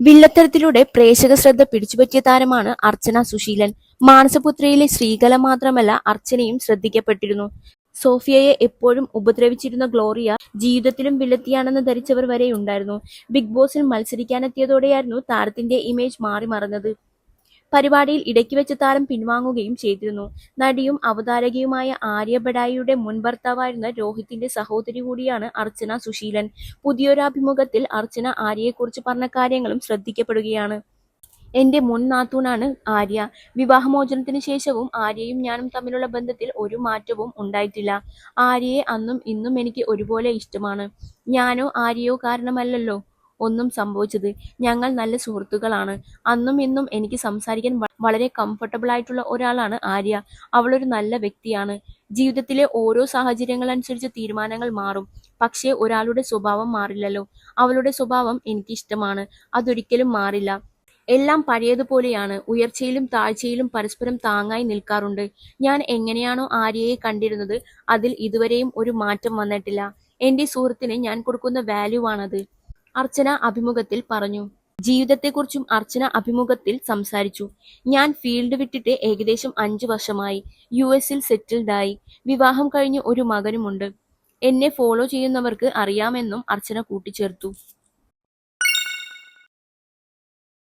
വില്ലത്തരത്തിലൂടെ പ്രേക്ഷക ശ്രദ്ധ പിടിച്ചുപറ്റിയ താരമാണ് അർച്ചന സുശീലൻ. മാനസപുത്രയിലെ ശ്രീകല മാത്രമല്ല അർച്ചനയും ശ്രദ്ധിക്കപ്പെട്ടിരുന്നു. സോഫിയയെ എപ്പോഴും ഉപദ്രവിച്ചിരുന്ന ഗ്ലോറിയ ജീവിതത്തിലും വില്ലത്തിയാണെന്ന് ധരിച്ചവർ വരെ ഉണ്ടായിരുന്നു ബിഗ് ബോസിൽ മത്സരിക്കാനെത്തിയതോടെയായിരുന്നു താരത്തിന്റെ ഇമേജ് മാറി മറന്നത് പരിപാടിയിൽ ഇടയ്ക്ക് വെച്ച് താരം പിൻവാങ്ങുകയും ചെയ്തിരുന്നു. നടിയും അവതാരകയുമായ ആര്യ ബഡായിയുടെ മുൻ ഭർത്താവായിരുന്ന രോഹിത്തിന്റെ സഹോദരി കൂടിയാണ് അർച്ചന സുശീലൻ. പുതിയൊരു അഭിമുഖത്തിൽ അർച്ചന ആര്യയെക്കുറിച്ച് പറഞ്ഞ കാര്യങ്ങളും ശ്രദ്ധിക്കപ്പെടുകയാണ്. എന്റെ മുൻ നാത്തൂനാണ് ആര്യ. വിവാഹമോചനത്തിന് ശേഷവും ആര്യയും ഞാനും തമ്മിലുള്ള ബന്ധത്തിൽ ഒരു മാറ്റവും ഉണ്ടായിട്ടില്ല. ആര്യയെ അന്നും ഇന്നും എനിക്ക് ഒരുപോലെ ഇഷ്ടമാണ്. ഞാനോ ആര്യയോ കാരണമല്ലല്ലോ. ഒന്നും സംഭവിച്ചത്. ഞങ്ങൾ നല്ല സുഹൃത്തുക്കളാണ്. അന്നും ഇന്നും എനിക്ക് സംസാരിക്കാൻ വളരെ കംഫർട്ടബിൾ ആയിട്ടുള്ള ഒരാളാണ് ആര്യ. അവളൊരു നല്ല വ്യക്തിയാണ്. ജീവിതത്തിലെ ഓരോ സാഹചര്യങ്ങൾ അനുസരിച്ച് തീരുമാനങ്ങൾ മാറും. പക്ഷേ ഒരാളുടെ സ്വഭാവം മാറില്ലല്ലോ. അവളുടെ സ്വഭാവം എനിക്കിഷ്ടമാണ്. അതൊരിക്കലും മാറില്ല. എല്ലാം പഴയതുപോലെയാണ്. ഉയർച്ചയിലും താഴ്ചയിലും പരസ്പരം താങ്ങായി നിൽക്കാറുണ്ട്. ഞാൻ എങ്ങനെയാണോ ആര്യയെ കണ്ടിരുന്നത് അതിൽ ഇതുവരെയും ഒരു മാറ്റം വന്നിട്ടില്ല. എന്റെ സുഹൃത്തിന് ഞാൻ കൊടുക്കുന്ന വാല്യൂ ആണത്. അർച്ചന അഭിമുഖത്തിൽ പറഞ്ഞു. ജീവിതത്തെക്കുറിച്ചും അർച്ചന അഭിമുഖത്തിൽ സംസാരിച്ചു. ഞാൻ ഫീൽഡ് വിട്ടിട്ട് ഏകദേശം അഞ്ചു വർഷമായി യു എസിൽ സെറ്റിൽഡായി വിവാഹം കഴിഞ്ഞ് ഒരു മകനുമുണ്ട്. എന്നെ ഫോളോ ചെയ്യുന്നവർക്ക് അറിയാമെന്നും അർച്ചന കൂട്ടിച്ചേർത്തു.